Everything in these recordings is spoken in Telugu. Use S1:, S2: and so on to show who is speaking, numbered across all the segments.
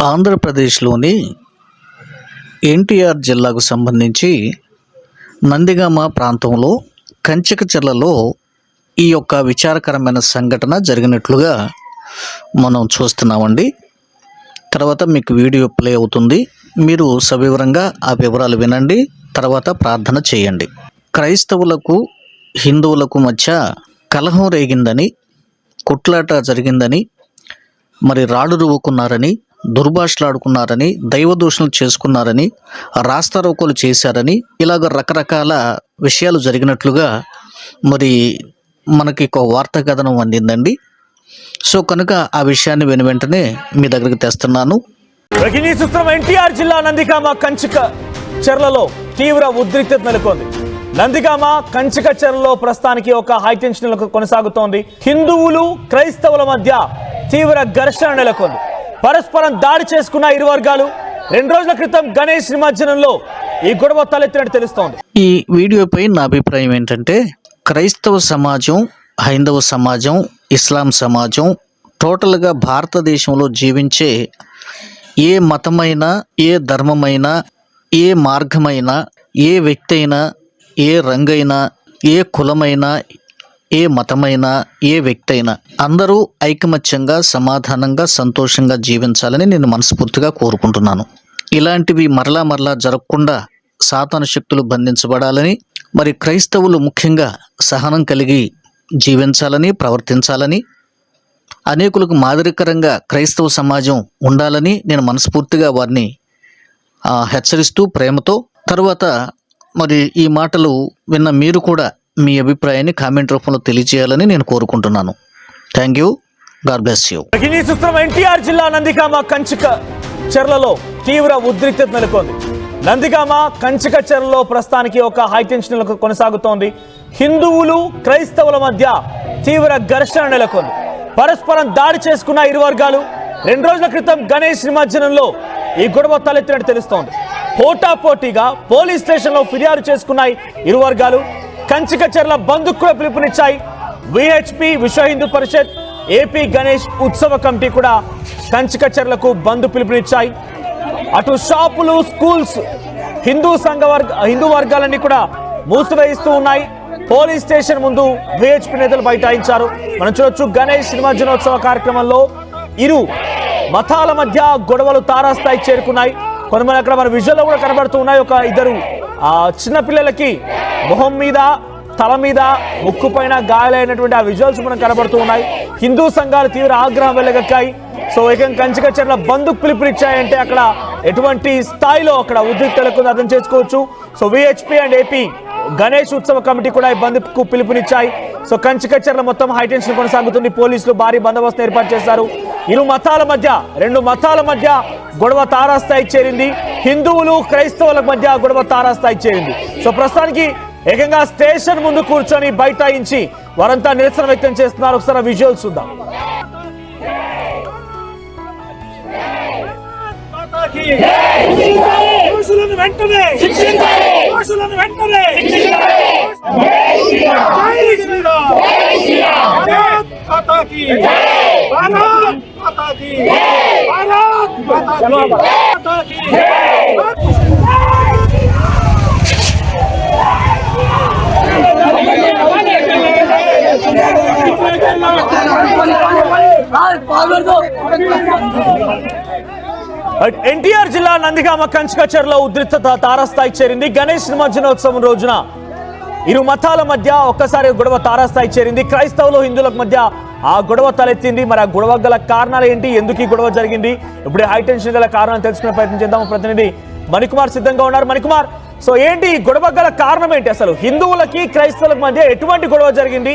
S1: ఆంధ్రప్రదేశ్లోని ఎన్టీఆర్ జిల్లాకు సంబంధించి నందిగామ ప్రాంతంలో కంచికచర్లలో ఈ యొక్క విచారకరమైన సంఘటన జరిగినట్లుగా మనం చూస్తున్నామండి. తర్వాత మీకు వీడియో ప్లే అవుతుంది. మీరు సవివరంగా ఆ వివరాలు వినండి. తర్వాత ప్రార్థన చేయండి. క్రైస్తవులకు హిందువులకు మధ్య కలహం రేగిందని కొట్లాట జరిగిందని మరి రాళ్ళు రువ్వుకున్నారని దుర్భాషలాడుకున్నారని దైవదూషణలు చేసుకున్నారని రాస్తారోకోలు చేశారని ఇలాగ రకరకాల విషయాలు జరిగినట్లుగా మరి మనకి ఒక వార్తా కథనం అందిందండి. సో కనుక ఆ విషయాన్ని వెను వెంటనే మీ దగ్గరికి తెస్తున్నాను.
S2: బ్రేకింగ్ ఎన్టీఆర్ జిల్లా నందికామ కంచిక చెర్లలో తీవ్ర ఉద్రిక్తత నెలకొంది. నందిగామ కంచిక చెర్లలో ప్రస్తుతానికి ఒక హైటెన్షన్ కొనసాగుతోంది. హిందువులు క్రైస్తవుల మధ్య తీవ్ర ఘర్షణ నెలకొంది. పరస్పరం దాడి చేసుకున్న ఇరు వర్గాలు. రెండు రోజుల క్రితం గణేష్ నిమజ్జనంలో ఈ గొడవ తలెత్తినట్టు తెలుస్తోంది.
S1: ఈ వీడియోపై నా అభిప్రాయం ఏంటంటే క్రైస్తవ సమాజం హైందవ సమాజం ఇస్లాం సమాజం టోటల్గా భారతదేశంలో జీవించే ఏ మతమైనా ఏ ధర్మమైనా ఏ మార్గమైనా ఏ వ్యక్తి అయినా ఏ రంగైనా ఏ కులమైనా ఏ మతమైనా ఏ వ్యక్తి అయినా అందరూ ఐకమత్యంగా సమాధానంగా సంతోషంగా జీవించాలని నేను మనస్ఫూర్తిగా కోరుకుంటున్నాను. ఇలాంటివి మరలా మరలా జరగకుండా సాతాను శక్తులు బంధించబడాలని మరి క్రైస్తవులు ముఖ్యంగా సహనం కలిగి జీవించాలని ప్రవర్తించాలని అనేకులకు మాదిరికరంగా క్రైస్తవ సమాజం ఉండాలని నేను మనస్ఫూర్తిగా వారిని హెచ్చరిస్తూ ప్రేమతో తరువాత మరి ఈ మాటలు విన్న మీరు కూడా మీ అభిప్రాయాన్ని కామెంట్ రూపంలో తెలియజేయాలని నేను కోరుకుంటున్నాను. Thank you God bless you
S2: చూస్తున్నాం ఎన్టీఆర్ జిల్లా నందికామ కంచిక చెర్లలో తీవ్ర ఉద్రిక్తత నెలకొంది. నందిగామ కంచిక చెర్లలో ప్రస్తుతానికి ఒక హైటెన్షన్ కొనసాగుతోంది. హిందువులు క్రైస్తవుల మధ్య తీవ్ర ఘర్షణ నెలకొంది. పరస్పరం దాడి చేసుకున్న ఇరు వర్గాలు రెండు రోజుల క్రితం గణేష్ నిమజ్జనంలో ఈ గొడవ తలెత్తినట్టు తెలుస్తోంది. పోటాపోటీగా పోలీస్ స్టేషన్లో ఫిర్యాదు చేసుకున్నాయి ఇరు వర్గాలు. కంచిక చెర్ల బంధుకు కూడా పిలుపునిచ్చాయి విహెచ్పి విశ్వ హిందూ పరిషత్ ఏపీ గణేష్ ఉత్సవ కమిటీ కూడా కంచికచర్లకు బంధు పిలుపునిచ్చాయి. అటు షాపులు స్కూల్స్ హిందూ సంఘ వర్గ హిందూ వర్గాలన్నీ కూడా మూసివేయిస్తూ ఉన్నాయి. పోలీస్ స్టేషన్ ముందు విహెచ్పి నేతలు బైఠాయించారు. మనం చూడొచ్చు గణేష్ నిమజ్జనోత్సవ కార్యక్రమంలో ఇరు మతాల మధ్య గొడవలు తారాస్థాయి చేరుకున్నాయి. కొంతమంది అక్కడ మన విజువల్లో కూడా కనబడుతూ ఉన్నాయి. ఒక ఇద్దరు చిన్నపిల్లలకి చిన్న పిల్లలకి మొహం మీద తల మీద ముక్కు పైన గాయాలైనటువంటి ఆ విజువల్స్ మనకు కనబడుతూ ఉన్నాయి. హిందూ సంఘాలు తీవ్ర ఆగ్రహం వెళ్ళగక్కాయి సో ఏకం కంచిక చెట్ల బంధుకు పిలుపునిచ్చాయంటే అక్కడ ఎటువంటి స్థాయిలో అక్కడ ఉద్రిక్తలకు అర్థం చేసుకోవచ్చు. So VHP and AP Ganesh Utsav committee కూడా ఈ బంధుకు పిలుపునిచ్చాయి. సో కంచికచర్ల మొత్తం హైటెన్షన్ కొనసాగుతుంది. పోలీసులు భారీ బందోబస్తు ఏర్పాటు చేశారు. ఇరు మతాల మధ్య రెండు మతాల మధ్య గొడవ తారాస్థాయికి చేరింది. హిందువులు క్రైస్తవుల మధ్య గొడవ తారాస్థాయికి చేరింది. సో ప్రస్తుతానికి ఏకంగా స్టేషన్ ముందు కూర్చొని బైఠాయించి వారంతా నిరసన వ్యక్తం చేస్తున్నారు. ఒకసారి విజువల్స్ చూద్దాం.
S3: వెంటనే భారత్ భారత్
S2: ఎన్టీఆర్ జిల్లా నందిగామ కంచకచర్లో ఉద్రిక్తత తారాస్థాయికి చేరింది. గణేష్ నిమజ్జనోత్సవం రోజున ఇరు మతాల మధ్య ఒక్కసారి గొడవ తారాస్థాయి చేరింది. క్రైస్తవులు హిందువుల మధ్య ఆ గొడవ తలెత్తింది. మరి ఆ గొడవ గల కారణాలు ఏంటి? ఎందుకు ఈ గొడవ జరిగింది? ఇప్పుడు హైటెన్షన్ గల కారణాలు తెలుసుకునే ప్రయత్నం చేద్దాం. ప్రతినిధి మణికుమార్ సిద్ధంగా ఉన్నారు. మణికుమార్ సో ఏంటి ఈ గొడవ గల కారణం ఏంటి అసలు? హిందువులకి క్రైస్తవులకు మధ్య ఎటువంటి గొడవ జరిగింది?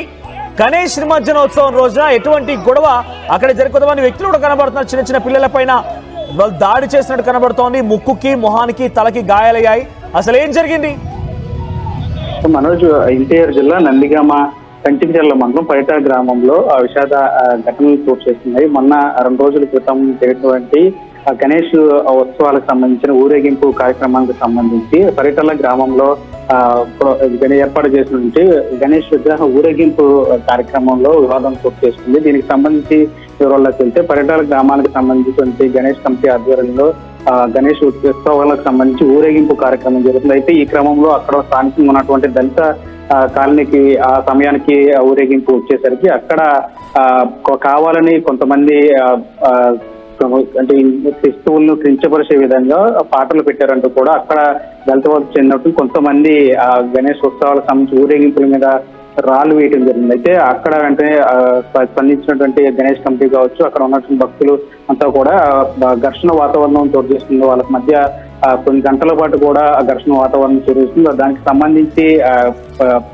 S2: గణేష్ నిమజ్జనోత్సవం రోజున ఎటువంటి గొడవ అక్కడ జరిగిపోతామని వ్యక్తులు కూడా కనబడుతున్నారు. చిన్న చిన్న పిల్లల పైన వాళ్ళు దాడి చేసినట్టు కనబడుతోంది. ముక్కుకి మొహానికి తలకి గాయాలయ్యాయి. అసలు ఏం జరిగింది?
S4: మనోజ్ ఎన్టీఆర్ జిల్లా నందిగామ కంచికచర్ల మండలం పైట గ్రామంలో విషాద ఘటనలు చోటు చేస్తున్నాయి మొన్న రెండు రోజుల క్రితం జరిగినటువంటి గణేష్ ఉత్సవాలకు సంబంధించిన ఊరేగింపు కార్యక్రమానికి సంబంధించి పరిటల గ్రామంలో ఆ, గణ- ఏర్పాటు చేసినటువంటి గణేష్ విగ్రహ ఊరేగింపు కార్యక్రమంలో వివాదం చోటు చేసుకుంది దీనికి సంబంధించి వివరాల్లోకి వెళ్తే పరిటాల గ్రామానికి సంబంధించినటువంటి గణేష్ కమిటీ ఆధ్వర్యంలో ఆ, గణేష్ ఉత్సవాలకు సంబంధించి ఊరేగింపు కార్యక్రమం జరుగుతుంది. అయితే ఈ క్రమంలో అక్కడ స్థానికంగా ఉన్నటువంటి దళిత ఆ, కాలనీకి ఆ సమయానికి ఊరేగింపు వచ్చేసరికి అక్కడ ఆ, కావాలని కొంతమంది ఆ, అంటే క్రిస్తువులను కించపరిచే విధంగా పాటలు పెట్టారంటూ కూడా అక్కడ దళిత చెందినట్టు కొంతమంది ఆ గణేష్ ఉత్సవాలకు సంబంధించి ఊరేగింపుల మీద రాళ్ళు వేయటం జరిగింది. అయితే అక్కడ వెంటనే స్పందించినటువంటి గణేష్ కమిటీ కావచ్చు అక్కడ ఉన్నటువంటి భక్తులు అంతా కూడా ఘర్షణ వాతావరణం చోటు చేస్తుంది వాళ్ళ మధ్య కొన్ని గంటల పాటు కూడా ఘర్షణ వాతావరణం చోటు దానికి సంబంధించి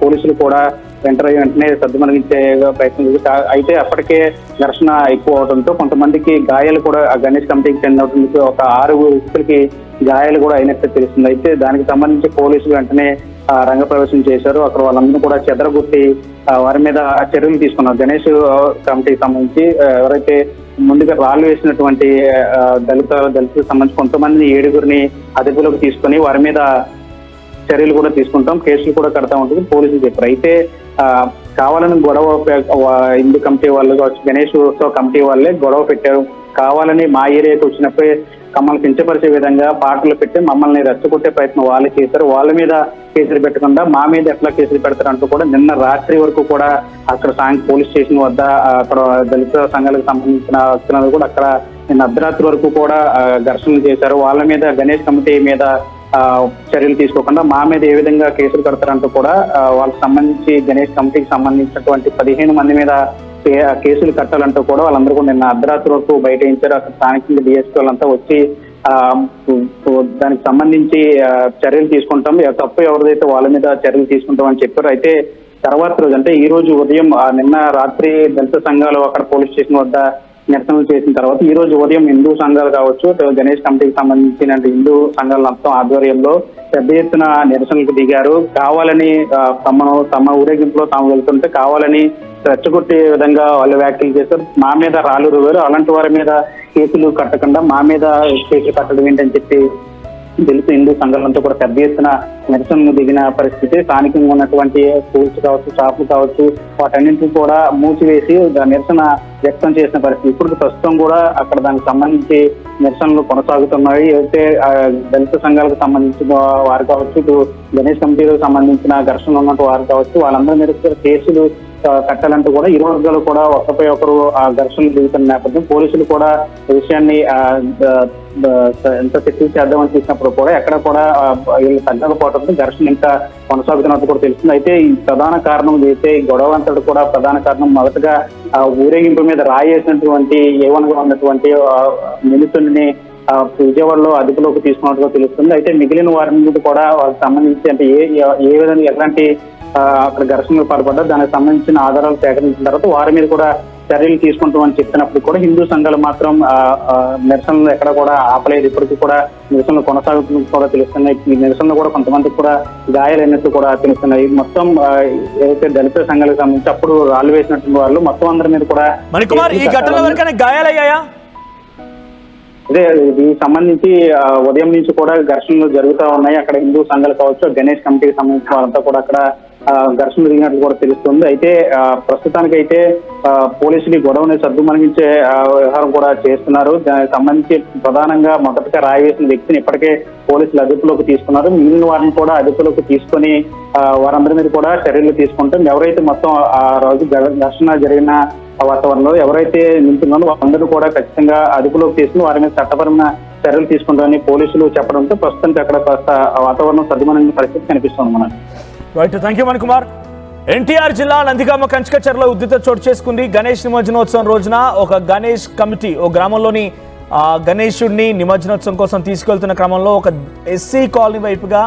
S4: పోలీసులు కూడా వెంటనే వెంటనే సర్దుమణిగించే ప్రయత్నం అయితే అప్పటికే ఘర్షణ ఎక్కువ అవడంతో కొంతమందికి గాయాలు కూడా ఆ గణేష్ కమిటీకి చెందినటువంటి ఒక ఆరుగురు వ్యక్తులకి గాయాలు కూడా అయినట్టు తెలుస్తుంది. అయితే దానికి సంబంధించి పోలీసులు వెంటనే రంగ రంగప్రవేశం చేశారు. అక్కడ వాళ్ళందరూ కూడా చెదరగొట్టి వారి మీద చర్యలు తీసుకున్నారు. గణేష్ కమిటీకి సంబంధించి ఎవరైతే ముందుగా రాళ్ళు వేసినటువంటి దళిత దళితులకు సంబంధించి కొంతమంది ఏడుగురిని అదుపులోకి తీసుకొని వారి మీద చర్యలు కూడా తీసుకుంటాం. కేసులు కూడా కడతా ఉంటుంది. పోలీసులు చెప్పారు. అయితే కావాలని గొడవ హిందూ కమిటీ వాళ్ళు కావచ్చు గణేష్ ఉత్సవ కమిటీ వాళ్ళే గొడవ పెట్టారు. కావాలని మా ఏరియాకి వచ్చినప్పుడే మమ్మల్ని కించపరిచే విధంగా పాటలు పెట్టి మమ్మల్ని రెచ్చగొట్టే ప్రయత్నం వాళ్ళు చేశారు. వాళ్ళ మీద కేసులు పెట్టకుండా మా మీద ఎట్లా కేసులు పెడతారంటూ కూడా నిన్న రాత్రి వరకు కూడా అక్కడ సాయంత్రం పోలీస్ స్టేషన్ వద్ద అక్కడ దళిత సంఘాలకు సంబంధించిన వ్యక్తులందరూ కూడా అక్కడ నిన్న అర్ధరాత్రి వరకు కూడా ఘర్షణలు చేశారు. వాళ్ళ మీద గణేష్ కమిటీ మీద చర్యలు తీసుకోకుండా మా మీద ఏ విధంగా కేసులు కడతారంటూ కూడా వాళ్ళకి సంబంధించి గణేష్ కమిటీకి సంబంధించినటువంటి పదిహేను మంది మీద కే- కేసులు కట్టాలంటూ కూడా వాళ్ళందరూ కూడా నిన్న అర్ధరాత్రి వరకు బయటించారు అక్కడ స్థానికంగా డిఎస్పీ వాళ్ళంతా వచ్చి ఆ, దానికి సంబంధించి చర్యలు తీసుకుంటాం. తప్పు ఎవరిదైతే వాళ్ళ మీద చర్యలు తీసుకుంటాం అని చెప్పారు అయితే తర్వాత రోజు అంటే ఈ రోజు ఉదయం నిన్న రాత్రి దళిత సంఘాలు అక్కడ పోలీస్ స్టేషన్ వద్ద నిరసనలు చేసిన తర్వాత ఈ రోజు ఉదయం హిందూ సంఘాలు కావచ్చు గణేష్ కమిటీకి సంబంధించిన హిందూ సంఘాల మొత్తం ఆధ్వర్యంలో పెద్ద ఎత్తున నిరసనలకు దిగారు. కావాలని తమను తమ ఊరేగింపులో తాము వెళ్తుంటే కావాలని రెచ్చగొట్టే విధంగా వాళ్ళు వ్యాఖ్యలు చేశారు. మా మీద రాళ్ళు రువారు అలాంటి వారి మీద కేసులు కట్టకుండా మా మీద కేసులు కట్టడం ఏంటని చెప్పి తెలుసు హిందూ సంఘాలంతా కూడా పెద్ద ఎత్తున నిరసనలు దిగిన పరిస్థితి స్థానికంగా ఉన్నటువంటి స్కూల్స్ కావచ్చు షాపులు కావచ్చు వాటన్నింటినీ కూడా మూసివేసి నిరసన వ్యక్తం చేసిన పరిస్థితి. ఇప్పుడు ప్రస్తుతం కూడా అక్కడ దానికి సంబంధించి నిరసనలు కొనసాగుతున్నాయి. అయితే దళిత సంఘాలకు సంబంధించిన వారు కావచ్చు ఇటు గణేష్ కమిటీలకు సంబంధించిన ఘర్షణలు ఉన్నట్టు వారు కావచ్చు వాళ్ళందరి మీద కేసులు కట్టాలంటూ కూడా ఇరు వర్గాలు కూడా ఒకరిపై ఒకరు ఆ ఘర్షణలు దిగుతున్న నేపథ్యం. పోలీసులు కూడా విషయాన్ని ఎంత శక్తి చేద్దామని చూసినప్పుడు కూడా ఎక్కడ కూడా వీళ్ళు తగ్గకపోవడం తగ్గకపోవడంతో ఘర్షణ ఇంకా కొనసాగుతున్నట్టు కూడా తెలుస్తుంది. అయితే ఈ ప్రధాన కారణం అయితే గొడవ అంతటి కూడా ప్రధాన కారణం మొదటగా ఆ ఊరేగింపు మీద రాయేసినటువంటి ఏవనగా ఉన్నటువంటి నిమిషుల్ని విజయవాడలో అదుపులోకి తీసుకున్నట్టుగా తెలుస్తుంది. అయితే మిగిలిన వారి మీద కూడా వాళ్ళకి సంబంధించి అంటే ఏ ఏ విధంగా ఎలాంటి అక్కడ ఘర్షణలు పాల్పడ్డారు దానికి సంబంధించిన ఆధారాలు సేకరించిన తర్వాత వారి మీద కూడా చర్యలు తీసుకుంటామని చెప్పినప్పుడు కూడా హిందూ సంఘాలు మాత్రం నిరసనలు ఎక్కడ కూడా ఆపలేదు. ఇప్పటికీ కూడా నిరసనలు కొనసాగుతున్నట్టు కూడా తెలుస్తున్నాయి. ఈ నిరసనలు కూడా కొంతమందికి కూడా గాయాలైనట్టు కూడా తెలుస్తున్నాయి. మొత్తం ఏదైతే దళిత సంఘాలకు సంబంధించి అప్పుడు రాళ్ళు వేసినటువంటి వాళ్ళు మొత్తం అందరి మీద కూడా
S2: ఈ ఘటనలో గాయాలయ్యాయా?
S4: అదే దీనికి సంబంధించి ఉదయం నుంచి కూడా ఘర్షణలు జరుగుతూ ఉన్నాయి. అక్కడ హిందూ సంఘాలు కావచ్చు గణేష్ కమిటీకి సంబంధించిన వాళ్ళంతా కూడా అక్కడ ఆ, జరిగినట్లు కూడా తెలుస్తుంది. అయితే ప్రస్తుతానికి అయితే పోలీసులు గొడవని సర్దుమణించే ఆ, వ్యవహారం కూడా చేస్తున్నారు. దానికి సంబంధించి ప్రధానంగా మొదటగా రాయి వేసిన వ్యక్తిని ఇప్పటికే పోలీసులు అదుపులోకి తీసుకున్నారు. మిగిలిన వారిని కూడా అదుపులోకి తీసుకొని వారందరి మీద కూడా చర్యలు తీసుకుంటాం. ఎవరైతే మొత్తం ఆ రోజు ఘర్షణ జరిగిన వాతావరణంలో ఎవరైతే నింపుతున్నారో వాళ్ళందరూ కూడా ఖచ్చితంగా అదుపులోకి తీసుకుని వారి మీద చట్టపరమైన చర్యలు తీసుకుంటారని పోలీసులు చెప్పడంతో ప్రస్తుతానికి అక్కడ కాస్త వాతావరణం సర్దుమణిన పరిస్థితి కనిపిస్తుంది మనకు.
S2: Right thank you Kumar NTR జిల్లా నందిగామ కంచకచర్లో ఉద్రిక్త చోటు చేసుకుంది. గణేష్ నిమజ్జనోత్సవం రోజున ఒక గణేష్ కమిటీ ఓ గ్రామంలోని ఆ, నిమజ్జనోత్సవం కోసం తీసుకెళ్తున్న క్రమంలో ఒక ఎస్సీ కాలనీ వైపుగా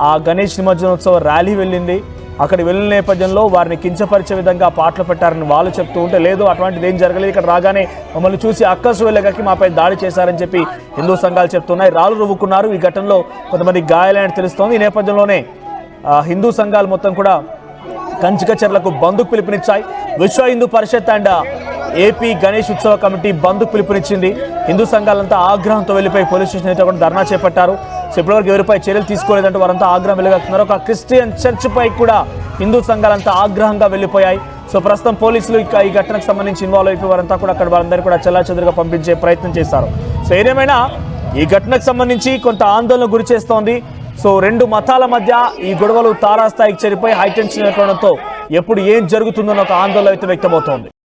S2: ఆ గణేష్ నిమజ్జనోత్సవ ర్యాలీ వెళ్ళింది. అక్కడ వెళ్ళిన నేపథ్యంలో వారిని కించపరిచే విధంగా పాటలు పెట్టారని వాళ్ళు చెప్తూ ఉంటే లేదు అటువంటిది ఏం జరగలేదు ఇక్కడ రాగానే మమ్మల్ని చూసి అక్కసు వెళ్ళగకి మాపై దాడి చేశారని చెప్పి హిందూ సంఘాలు చెప్తున్నాయి. రాళ్ళు రువ్వుకున్నారు. ఈ ఘటనలో కొంతమంది గాయాలని తెలుస్తోంది. ఈ నేపథ్యంలోనే హిందూ సంఘాలు మొత్తం కూడా కంచికచర్లకు బంధుకు పిలుపునిచ్చాయి. Vishwa Hindu Parishad and AP Ganesh Utsav committee బంధుకు పిలుపునిచ్చింది. హిందూ సంఘాలంతా ఆగ్రహంతో వెళ్ళిపోయి పోలీస్ స్టేషన్ అయితే కూడా ధర్నా చేపట్టారు. సో ఇప్పటివరకు ఎవరిపై చర్యలు తీసుకోలేదంటూ వారంతా ఆగ్రహం వెళ్ళగలుగుతున్నారు ఒక క్రిస్టియన్ చర్చ్ పై కూడా హిందూ సంఘాలంతా ఆగ్రహంగా వెళ్ళిపోయాయి. సో ప్రస్తుతం పోలీసులు ఈ ఘటనకు సంబంధించి ఇన్వాల్వ్ అయిపోయి వారంతా కూడా అక్కడ వారందరూ కూడా చెల్లాచెదురుగా పంపించే ప్రయత్నం చేశారు. సో ఏదేమైనా ఈ ఘటనకు సంబంధించి కొంత ఆందోళన గురి చేస్తోంది. సో రెండు మతాల మధ్య ఈ గొడవలు తారాస్థాయికి చేరిపోయి హైటెన్షన్ నెలకొనడంతో ఎప్పుడు ఏం జరుగుతుందన్న ఒక ఆందోళన అయితే వ్యక్తమవుతోంది.